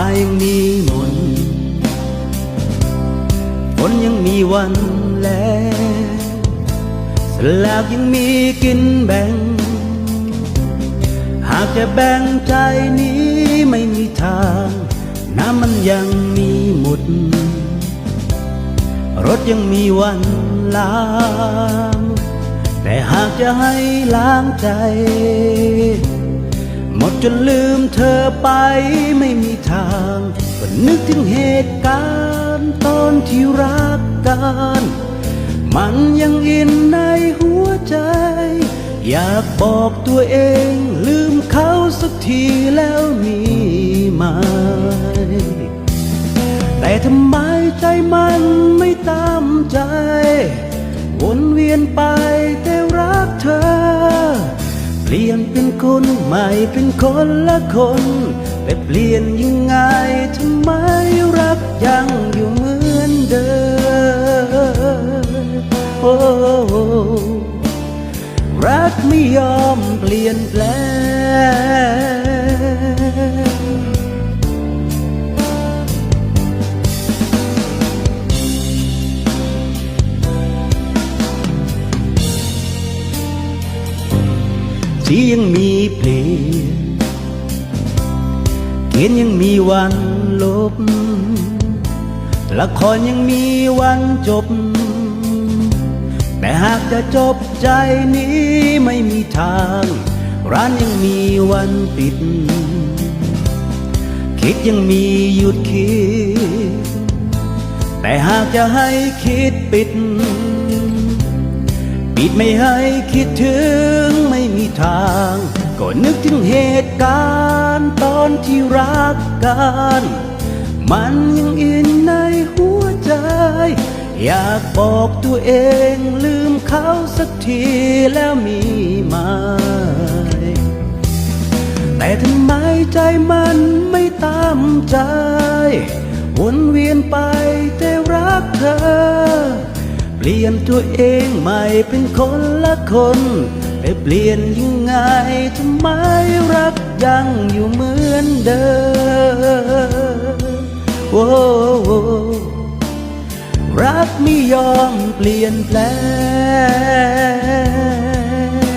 ฟ้ายังมีมนต์ฝนยังมีวันแลสลากยังมีกินแบ่ง หากจะแบ่งใจนี้ไม่มีทาง น้ำมันยังมีหมด รถยังมีวันล้าง แต่หากจะให้ล้างใจ หมดจนลืมเธอไปไม่มีทางก็นึกถึงเหตุการณ์ตอนที่รักกัน มันยังอินในหัวใจ อยากบอกตัวเองลืมเขาสักทีแล้วมีไหมแต่ทำไมใจมันไม่ตามใจ วนเวียนไปแต่รักเธอ เปลี่ยนเป็นคนใหม่เป็นคนละคนแต่เปลี่ยนยังไงทำไมรักยังอยู่เหมือนเดิมโอ้รักไม่ยอมเปลี่ยนแปลง ที่ยังมีเพลงเขียนยังมีวันลบ ละครยังมีวันจบ แต่หากจะจบใจนี้ไม่มีทาง ร้านยังมีวันปิด คิดยังมีหยุดคิด แต่หากจะให้คิดปิด ปิดไม่ให้คิดถึงไม่มี ทางก็นึกถึงเหตุการณ์ตอนที่รักกัน มันยังอินในหัวใจ อยากบอกตัวเองลืมเขาสักทีแล้วมีไหมแต่ทำไมใจมันไม่ตามใจ วนเวียนไปแต่รักเธอ เปลี่ยนตัวเองใหม่เป็นคนละคนแต่เปลี่ยนยังไงทำไมรักยังอยู่เหมือนเดิมโอ้รักไม่ยอมเปลี่ยนแปล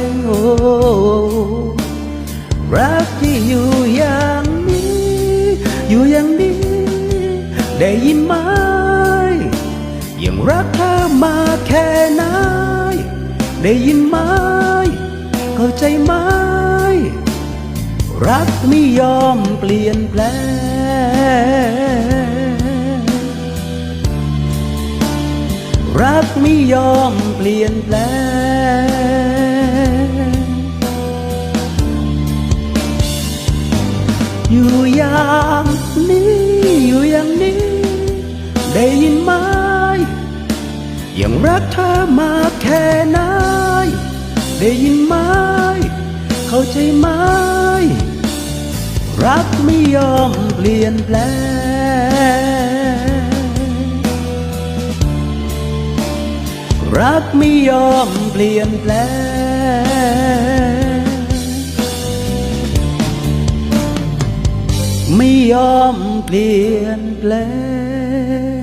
งโอ้รักที่อยู่อย่างนี้ อยู่อย่างนี้ ได้ยินไหมยังรักเธอ มาแค่ไหน ได้ยินไหม เข้าใจไหม รักไม่ยอมเปลี่ยนแปลง รักไม่ยอมเปลี่ยนแปลง อยู่อย่างนี้ อยู่อย่างนี้ ได้ยินไหม ยังรักเธอมาแค่ไหนได้ยินไหม เข้าใจไหม รักไม่ยอมเปลี่ยนแปลง รักไม่ยอมเปลี่ยนแปลง ไม่ยอมเปลี่ยนแปลง